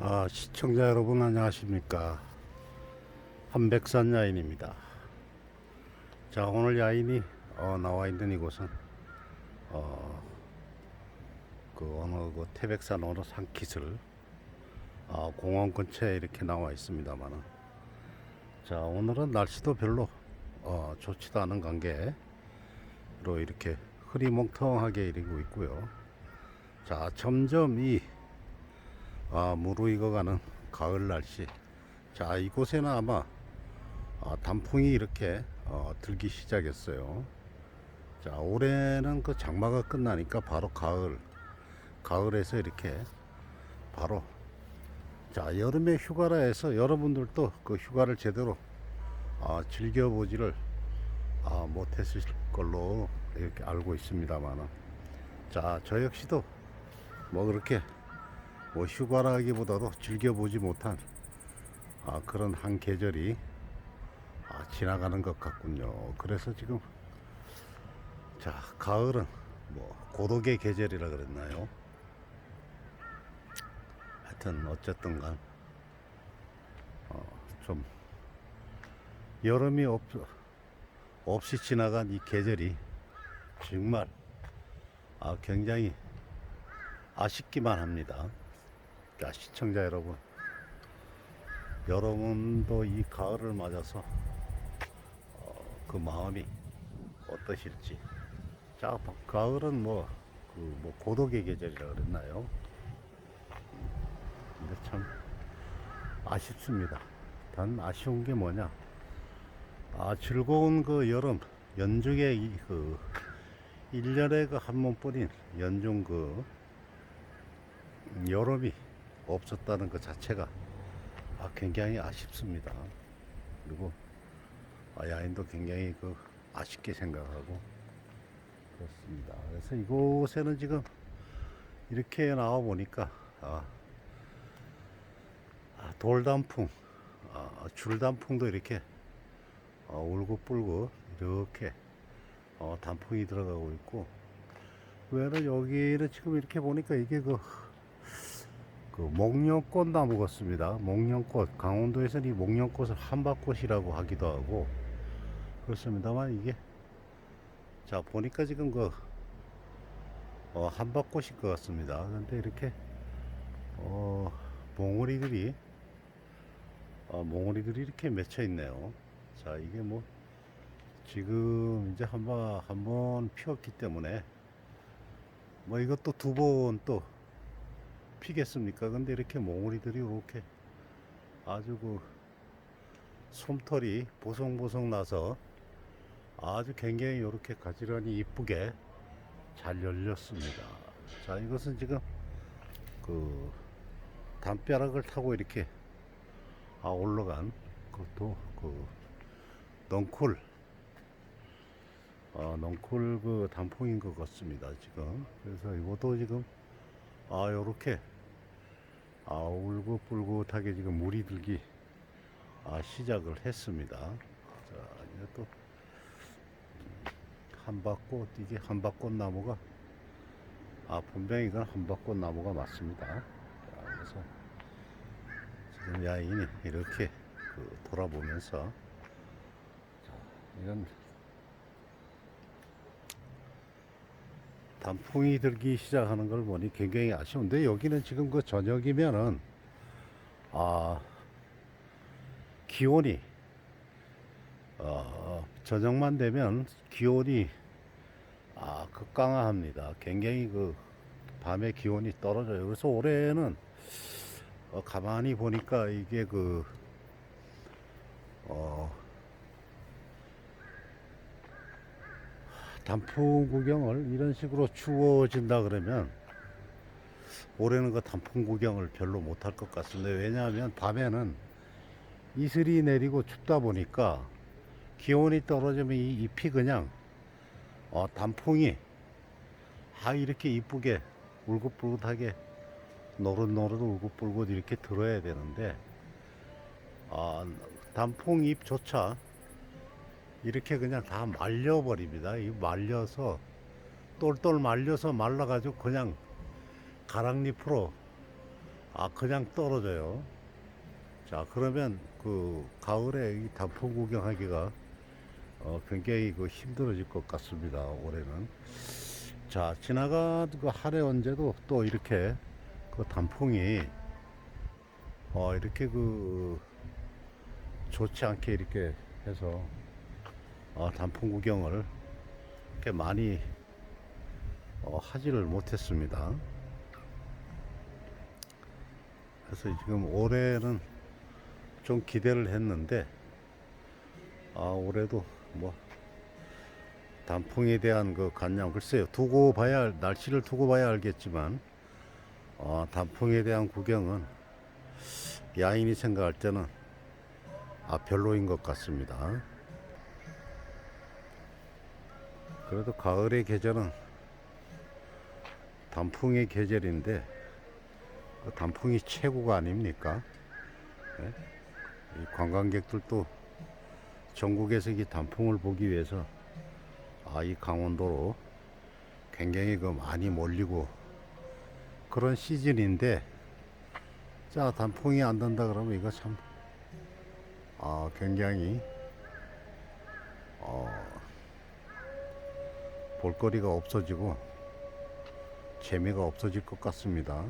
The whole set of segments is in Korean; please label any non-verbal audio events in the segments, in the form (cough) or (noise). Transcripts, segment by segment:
아, 시청자 여러분 안녕하십니까? 한백산 야인입니다. 자 오늘 야인이 어, 나와 있는 이곳은 어, 그 어느 그 태백산 어느 산기슬 어, 공원 근처에 이렇게 나와 있습니다만은. 자 오늘은 날씨도 별로 어, 좋지도 않은 관계로 이렇게 흐리멍텅하게 이르고 있고요. 자 점점 이 아, 무르익어가는 가을 날씨. 자, 이곳에는 아마 아, 단풍이 이렇게 어, 들기 시작했어요. 자, 올해는 그 장마가 끝나니까 바로 가을, 가을에서 이렇게 바로 자, 여름에 휴가라 해서 여러분들도 그 휴가를 제대로 아, 즐겨보지를 아, 못했을 걸로 이렇게 알고 있습니다만은 자, 저 역시도 뭐 그렇게 뭐 휴가라기보다도 즐겨보지 못한 아, 그런 한 계절이 아, 지나가는 것 같군요. 그래서 지금 자 가을은 뭐 고독의 계절이라 그랬나요? 하여튼 어쨌든간 어, 좀 여름이 없, 없이 지나간 이 계절이 정말 아, 굉장히 아쉽기만 합니다. 자, 시청자 여러분. 여러분도 이 가을을 맞아서 어, 그 마음이 어떠실지. 자, 가을은 뭐, 그, 뭐, 고독의 계절이라 그랬나요? 근데 참 아쉽습니다. 단 아쉬운 게 뭐냐. 아, 즐거운 그 여름, 연중에 이, 그, 1년에 그 한 번뿐인 연중 그, 여름이 없었다는 것 자체가 아, 굉장히 아쉽습니다. 그리고 아, 야인도 굉장히 그 아쉽게 생각하고 그렇습니다. 그래서 이곳에는 지금 이렇게 나와 보니까 아, 아, 돌단풍, 아, 줄단풍도 이렇게 어, 울긋불긋 이렇게 어, 단풍이 들어가고 있고 왜는 여기는 지금 이렇게 보니까 이게 그 그 목련꽃 나무 같습니다. 목련꽃 강원도에서는 이 목련꽃을 한밭꽃이라고 하기도 하고 그렇습니다만 이게 자 보니까 지금 그 어, 한밭꽃일 것 같습니다. 근데 이렇게 어, 몽우리들이 어, 몽우리들이 이렇게 맺혀 있네요. 자 이게 뭐 지금 이제 한번 한번 피었기 때문에 뭐 이것도 두 번 또 피겠습니까? 근데 이렇게 몽우리들이 이렇게 아주 그 솜털이 보송보송 나서 아주 굉장히 이렇게 가지런히 이쁘게 잘 열렸습니다. 자, 이것은 지금 그 담벼락을 타고 이렇게 아 올라간 그것도 그 넝쿨 어, 넝쿨 그 단풍인 것 같습니다. 지금 그래서 이것도 지금 아 요렇게 아 울긋불긋하게 지금 물이 들기 아 시작을 했습니다. 자 이제 또 한밭꽃 이게 한밭꽃 나무가 아 분명히 이건 한밭꽃 나무가 맞습니다. 자, 그래서 지금 야인이 이렇게 그 돌아보면서 자, 이건 단풍이 들기 시작하는 걸 보니 굉장히 아쉬운데 여기는 지금 그 저녁이면은 아 기온이 어 저녁만 되면 기온이 아 극강합니다. 굉장히 그 밤에 기온이 떨어져요. 그래서 올해는 어, 가만히 보니까 이게 그 어, 단풍 구경을 이런 식으로 추워진다 그러면 올해는 그 단풍 구경을 별로 못할 것 같습니다. 왜냐하면 밤에는 이슬이 내리고 춥다 보니까 기온이 떨어지면 이 잎이 그냥 어, 단풍이 아 이렇게 이쁘게 울긋불긋하게 노릇노릇 울긋불긋 이렇게 들어야 되는데 아, 단풍 잎조차 이렇게 그냥 다 말려버립니다. 이 말려서 똘똘 말려서 말라가지고 그냥 가랑잎으로 아 그냥 떨어져요. 자 그러면 그 가을에 이 단풍 구경하기가 어, 굉장히 그 힘들어질 것 같습니다. 올해는. 자 지나간 그 한해 언제도 또 이렇게 그 단풍이 어 이렇게 그 좋지 않게 이렇게 해서 어, 단풍 구경을 이렇게 많이 어, 하지를 못했습니다. 그래서 지금 올해는 좀 기대를 했는데 아 올해도 뭐 단풍에 대한 그 관념 글쎄요 두고 봐야 알- 날씨를 두고 봐야 알겠지만 어, 단풍에 대한 구경은 야인이 생각할 때는 아 별로인 것 같습니다. 그래도 가을의 계절은 단풍의 계절인데 그 단풍이 최고가 아닙니까? 예? 이 관광객들도 전국에서 이 단풍을 보기 위해서 아, 이 강원도로 굉장히 그 많이 몰리고 그런 시즌인데 자 단풍이 안 된다 그러면 이거 참 아, 굉장히 어, 볼거리가 없어지고 재미가 없어질 것 같습니다.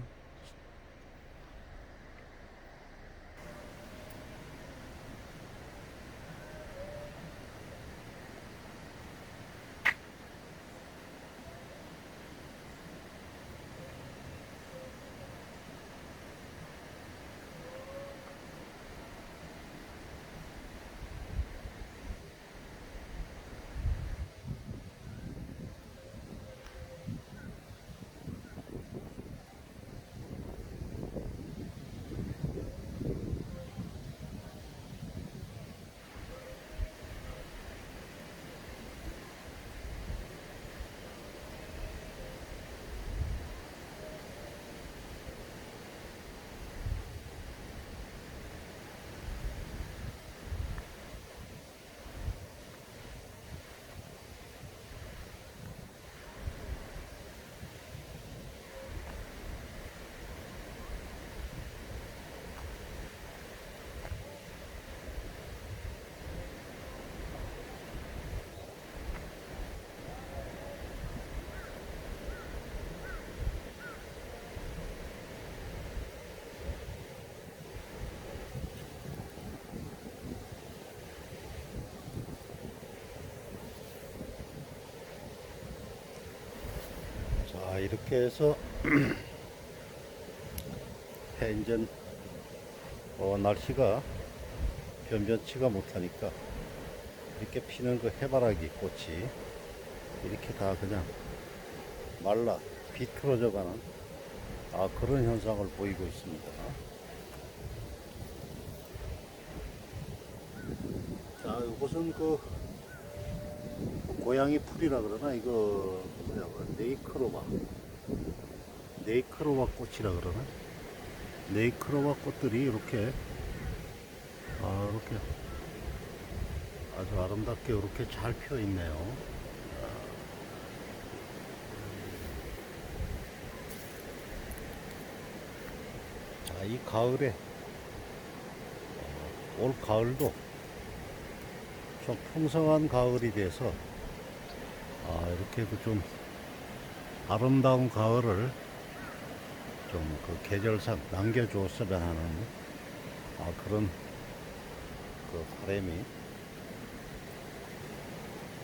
자 이렇게 해서 (clears throat) 해인전 어, 날씨가 변변치가 못하니까 이렇게 피는 그 해바라기 꽃이 이렇게 다 그냥 말라 비틀어져 가는 아, 그런 현상을 보이고 있습니다. 자, 이것은 그 고양이 풀이라 그러나 이거 뭐야 그 네이크로바 네이크로바 꽃이라 그러나 네이크로바 꽃들이 이렇게 아 이렇게 아주 아름답게 이렇게 잘 피어 있네요. 자, 이 가을에 어, 올 가을도 좀 풍성한 가을이 돼서 아, 이렇게 그좀 아름다운 가을을 좀 그 계절상 남겨주었으면 하는 아, 그런 그 바람이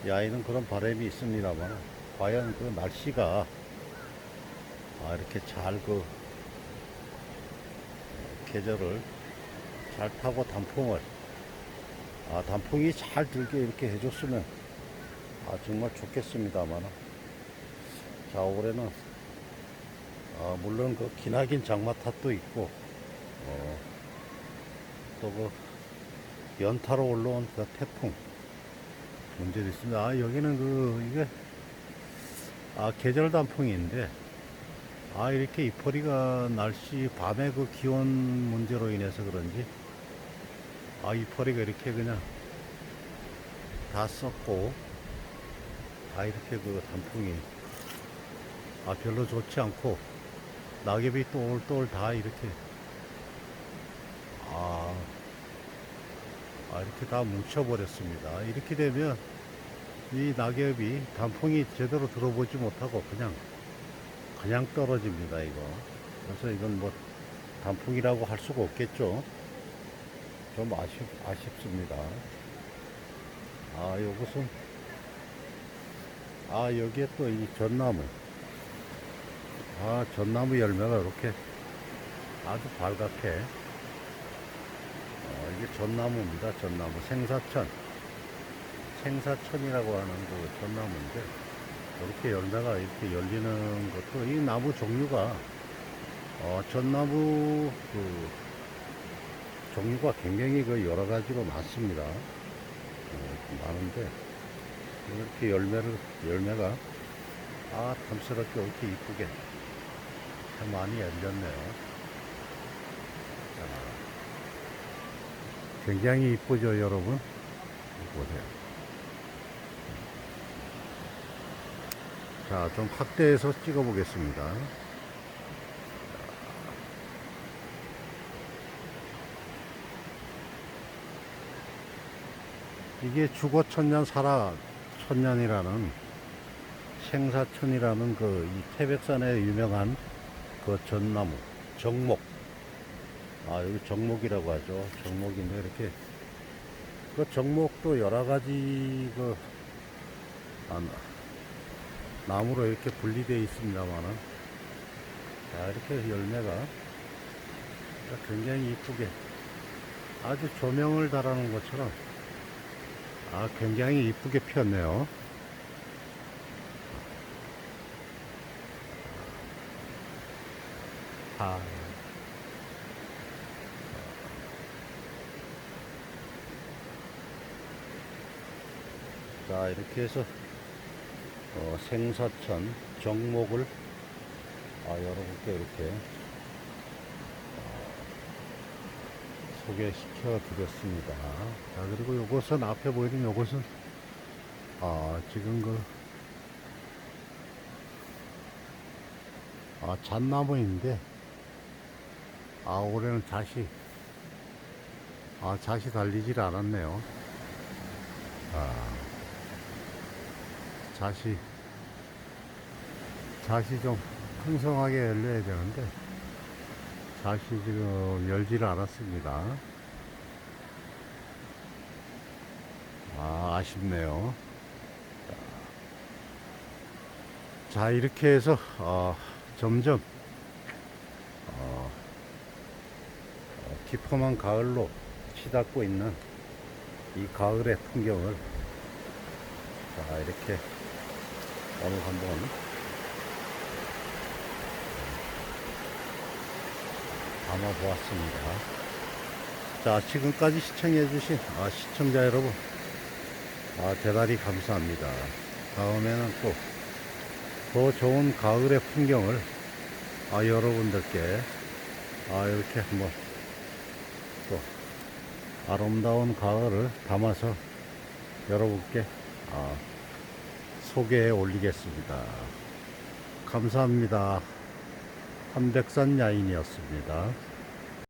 야인은 그런 바람이 있습니다만 과연 그 날씨가 아, 이렇게 잘 그 계절을 잘 타고 단풍을 아, 단풍이 잘 들게 이렇게 해줬으면 아, 정말 좋겠습니다만. 자, 올해는, 아, 물론 그 기나긴 장마 탓도 있고, 어, 또그 연타로 올라온 그 태풍 문제도 있습니다. 아, 여기는 그, 이게, 아, 계절 단풍인데, 아, 이렇게 이파리가 날씨, 밤에 그 기온 문제로 인해서 그런지, 아, 이파리가 이렇게 그냥 다 썩고, 아 이렇게 그 단풍이 아 별로 좋지 않고 낙엽이 또올또올 다 이렇게 아, 아, 이렇게 다 뭉쳐버렸습니다. 이렇게 되면 이 낙엽이 단풍이 제대로 들어보지 못하고 그냥, 그냥 떨어집니다, 이거. 그래서 이건 뭐 단풍이라고 할 수가 없겠죠. 좀 아쉽, 아쉽습니다. 아, 요것은, 아, 여기에 또 이 전나무. 아, 전나무 열매가 이렇게 아주 발갛게. 어, 이게 전나무입니다. 전나무. 생사천. 생사천이라고 하는 그 전나무인데, 이렇게 열매가 이렇게 열리는 것도 이 나무 종류가, 어, 전나무 그, 종류가 굉장히 그 여러 가지로 많습니다. 어, 많은데, 이렇게 열매를, 열매가, 아, 탐스럽게 이렇게 이쁘게 참 많이 열렸네요. 자, 굉장히 이쁘죠, 여러분? 보세요. 자, 좀 확대해서 찍어 보겠습니다. 이게 죽어 천년 살아 천년이라는 생사천이라는 그 이 태백산에 유명한 그 전나무 정목. 아 여기 정목이라고 하죠. 정목인데 이렇게 그 정목도 여러 가지 그 아, 나무로 이렇게 분리되어 있습니다만은 자 이렇게 열매가 굉장히 이쁘게 아주 조명을 달아놓은 것처럼 아 굉장히 이쁘게 피었네요 아. 자 이렇게 해서 어, 생사천 정목을 아, 여러분께 이렇게 어, 소개시켜 드렸습니다. 자 그리고 요것은 앞에 보이는 요것은 아 지금 그 아, 잣나무인데, 아, 올해는 잣이, 아, 잣이 달리질 않았네요. 아, 잣이, 잣이 좀 풍성하게 열려야 되는데, 잣이 지금 열지를 않았습니다. 아, 아쉽네요. 자, 이렇게 해서, 어, 점점 어, 깊어만 가을로 치닫고 있는 이 가을의 풍경을 자 이렇게 오늘 한번 담아 보았습니다. 자 지금까지 시청해 주신 아, 시청자 여러분 아, 대단히 감사합니다. 다음에는 또 더 좋은 가을의 풍경을 아, 여러분들께 아, 이렇게 한번 또 아름다운 가을을 담아서 여러분께 아, 소개해 올리겠습니다. 감사합니다. 한백산 야인이었습니다.